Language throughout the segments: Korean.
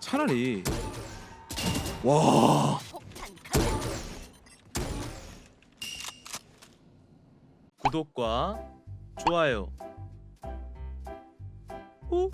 차라리 와 구독과 좋아요 오?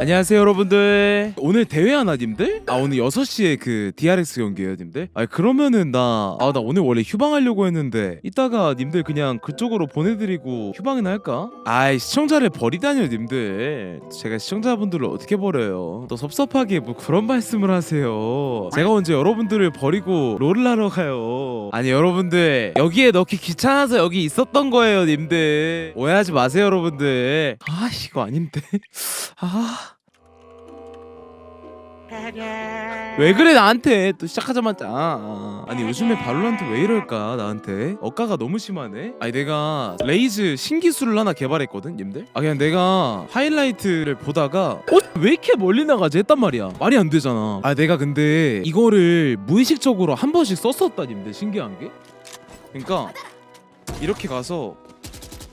안녕하세요 여러분들. 오늘 대회 하나 님들? 아 오늘 6시에 그 DRX 경기예요 님들? 아 그러면은 나아 나 오늘 원래 휴방하려고 했는데 이따가 님들 그냥 그쪽으로 보내드리고 휴방이나 할까? 아이 시청자를 버리다니요 님들. 제가 시청자분들을 어떻게 버려요? 또 섭섭하게 뭐 그런 말씀을 하세요. 제가 언제 여러분들을 버리고 롤을 하러 가요. 아니 여러분들 여기에 넣기 귀찮아서 여기 있었던 거예요 님들. 오해하지 마세요 여러분들. 아 이거 아닌데. 아 왜 그래 나한테? 또 시작하자마자. 아, 아니 요즘에 발로란트 왜 이럴까 나한테? 억가가 너무 심하네? 아니 내가 레이즈 신기술을 하나 개발했거든 님들? 아 그냥 내가 하이라이트를 보다가 어? 왜 이렇게 멀리 나가지? 했단 말이야. 말이 안 되잖아. 아 내가 근데 이거를 무의식적으로 한 번씩 썼었다 님들 신기한 게? 그러니까 이렇게 가서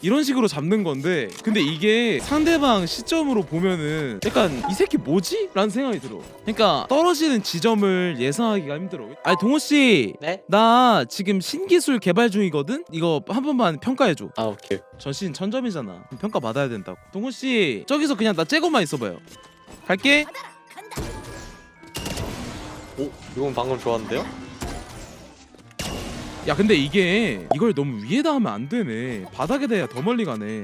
이런 식으로 잡는 건데 근데 이게 상대방 시점으로 보면은 약간 이 새끼 뭐지? 라는 생각이 들어. 그러니까 떨어지는 지점을 예상하기가 힘들어. 아니 동호 씨. 네? 나 지금 신기술 개발 중이거든? 이거 한 번만 평가해줘. 아 오케이. 전신 천점이잖아. 평가 받아야 된다고. 동호 씨 저기서 그냥 나 째고만 있어봐요. 갈게. 오 이건 방금 좋았는데요? 야 근데 이게 이걸 너무 위에다 하면 안 되네. 바닥에다 해야 더 멀리 가네.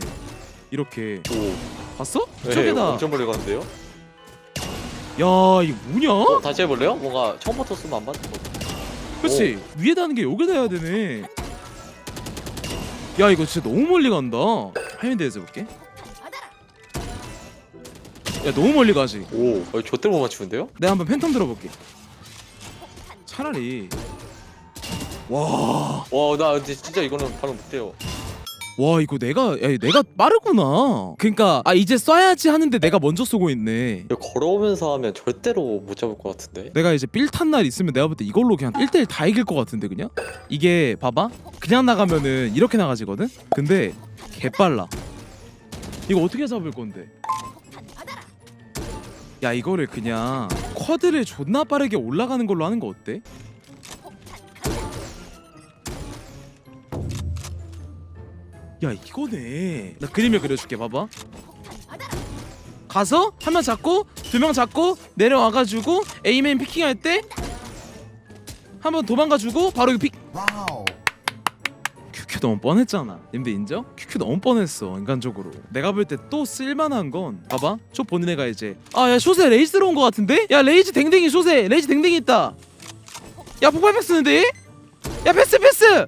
이렇게. 오. 봤어? 네, 저기다. 엄청 멀리 갔는데요? 야 이거 뭐냐? 어, 다시 해볼래요? 뭔가 처음부터 쓰면 안 맞는 거 그렇지 위에다 하는 게 여기다 해야 되네. 야 이거 진짜 너무 멀리 간다. 하이랜드에서 해볼게. 야 너무 멀리 가지. 오. 어, 못 맞추는데요? 내가 한번 팬텀 들어볼게. 차라리 와, 와 나 근데 진짜 이거는 방금 못해요. 와 이거 내가 야 내가 빠르구나. 그러니까 아 이제 쏴야지 하는데 내가 먼저 쏘고 있네. 이거 걸어오면서 하면 절대로 못 잡을 것 같은데? 내가 이제 삘탄 날 있으면 내가 볼 때 이걸로 그냥 1대1 다 이길 것 같은데 그냥? 이게 봐봐. 그냥 나가면은 이렇게 나가지거든? 근데 개빨라. 이거 어떻게 잡을 건데? 야 이거를 그냥 쿼드를 존나 빠르게 올라가는 걸로 하는 거 어때? 야 이거네. 나 그림을 그려줄게 봐봐. 가서 한 명 잡고 두 명 잡고 내려와가지고 A맨 피킹할 때 한번 도망가주고 바로 이거 픽. 큐큐 너무 뻔했잖아. 님들 인정? 큐큐 너무 뻔했어 인간적으로. 내가 볼 때 또 쓸만한 건 봐봐. 쇼 보는 애가 이제 아야 숏에 레이즈 들어온 거 같은데? 야 레이즈 댕댕이 숏에 레이즈 댕댕이 있다. 야 폭발팩 쓰는데? 야 패스 패스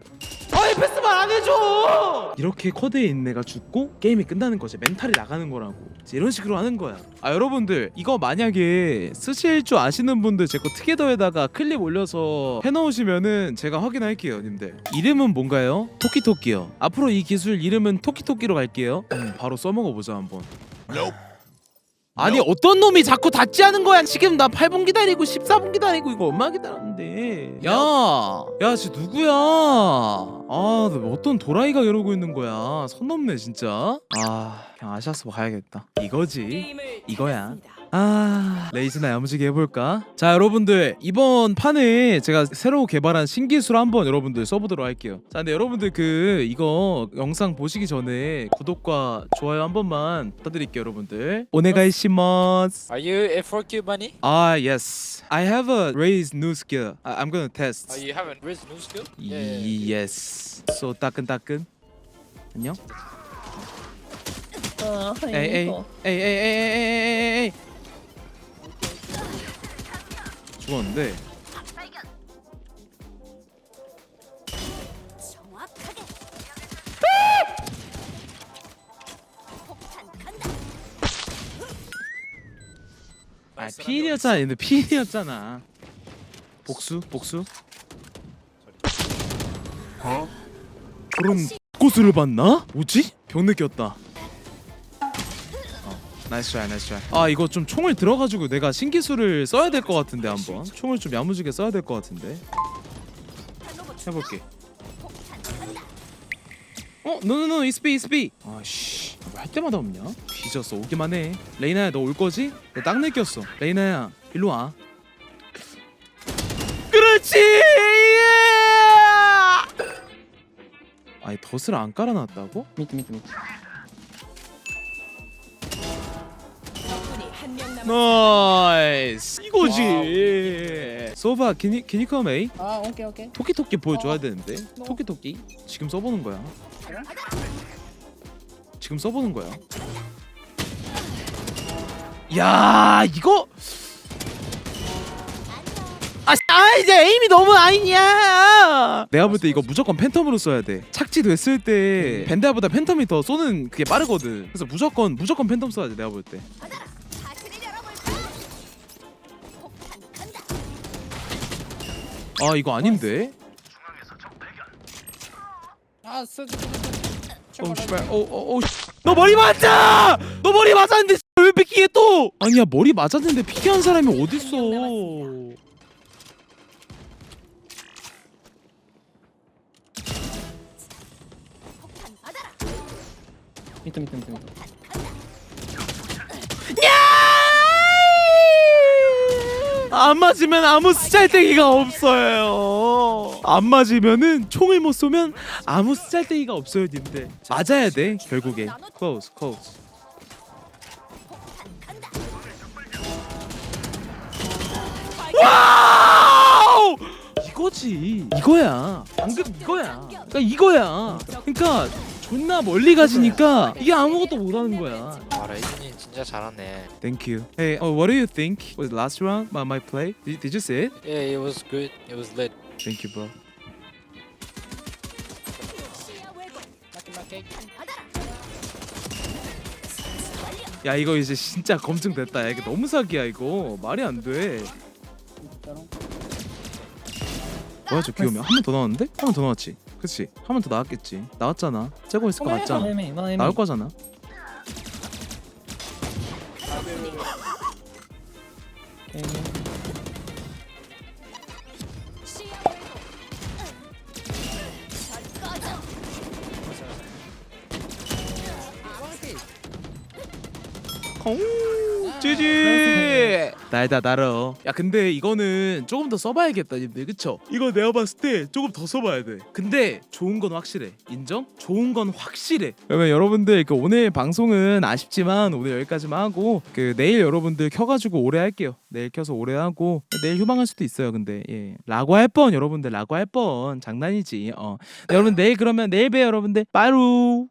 아이 패스만 안 해줘. 이렇게 쿼드에 있는 애가 죽고 게임이 끝나는 거지. 멘탈이 나가는 거라고. 이제 이런 식으로 하는 거야. 아 여러분들 이거 만약에 쓰실 줄 아시는 분들 제거 트게더에다가 클립 올려서 해놓으시면은 제가 확인할게요 님들. 이름은 뭔가요? 토끼토끼요. 앞으로 이 기술 이름은 토끼토끼로 갈게요. 음, 바로 써먹어보자 한번 아니 어떤 놈이 자꾸 닫지 않은 거야? 지금 나 8분 기다리고 14분 기다리고 이거 얼마 기다렸는데. 야야. 쟤 누구야? 아너 어떤 도라이가 이러고 있는 거야? 선 넘네 진짜. 아 그냥 아시아스 가야겠다. 이거지. 이거야 아. 레이즈나 야무지게 해볼까? 자 여러분들 이번 판에 제가 새로 개발한 신기술 한번 여러분들 써보도록 할게요. 자 근데 여러분들 그 이거 영상 보시기 전에 구독과 좋아요 한 번만 부탁드릴게요 여러분들. 오네가이 시마스. Are you F4Q bunny? Ah yes. I have a raise new skill. I- I'm gonna test. Oh, you haven't raised new skill? Yes. So 따끈따끈. 안녕. 어, 에이 에이 에이 에이 에이 에이 에이 에이 죽었는데 아 피일이었잖아 근데 피일이었잖아 복수 복수 어? 그런 꽃을 봤나? 뭐지? 병 느꼈다 어, 나이스 트라이 나이스 트라이 아 이거 좀 총을 들어가지고 내가 신기술을 써야 될 것 같은데 한번 총을 좀 야무지게 써야 될 것 같은데 해볼게 어? 노노노 이스피 이스피 아씨 왜할 때마다 없냐? 뒤졌어 오기만 해 레이나야 너 올 거지? 나딱 느꼈어 레이나야 일로 와 그렇지 예! 아니 덫을 안 깔아놨다고? 밑에 밑에 밑에 나이스 이거지 소바 can you, can you come A? 아 오케이 오케이. 토끼토끼 보여줘야 어. 되는데. 토끼토끼. 지금 써보는 거야. 지금 써보는 거야. 야 이거? 아, 아 이제 에임이 너무 아니냐 내가 볼 때 이거 무조건 팬텀으로 써야 돼. 착지 됐을 때 벤다보다 팬텀이 더 쏘는 그게 빠르거든. 그래서 무조건 무조건 팬텀 써야 돼 내가 볼때 아 이거 아닌데? 아 쓰. 오 씨발. 오오오 너 머리 맞아! 너 머리 맞았는데 왜 피키해 또? 아니야 머리 맞았는데 피키한 사람이 어딨어. 밑에 밑에 밑에 밑에 안 맞으면 아무 쓰잘데기가 없어요. 안 맞으면은 총을 못 쏘면 아무 쓰잘데기가 없어요 님들. 맞아야 돼 결국에. Close. 와우! 이거지. 이거야. 방금 이거야. 그러니까 이거야. 그러니까 존나 멀리 가지니까 이게 아무것도 못하는 거야. 아 레이튼이 진짜 잘하네. Thank you. Hey, oh, what do you think was the last round? My my play. Did, did you see it? Yeah, it was good. It was lit. Thank you, bro. 야 이거 이제 진짜 검증됐다. 야, 이거 너무 사기야 이거. 말이 안 돼. 뭐야 저 귀여우면 한번 더 나왔는데? 한 번 더 나왔지. 그치? 한 번 더 나왔겠지. 나왔잖아. 째고 있을 거 맞잖아. 이만 이만 나올 거잖아. 찌지. 날다 날어. 야 근데 이거는 조금 더 써봐야겠다 님들 그쵸? 이거 내가 봤을 때 조금 더 써봐야 돼. 근데 좋은 건 확실해. 인정? 좋은 건 확실해. 그러면 여러분들 그 오늘 방송은 아쉽지만 오늘 여기까지만 하고 그 내일 여러분들 켜가지고 오래 할게요. 내일 켜서 오래 하고 내일 휴방할 수도 있어요. 근데 예 라고 할 뻔 여러분들 라고 할 뻔 장난이지. 어 여러분 내일 그러면 내일 봬요 여러분들 빠루.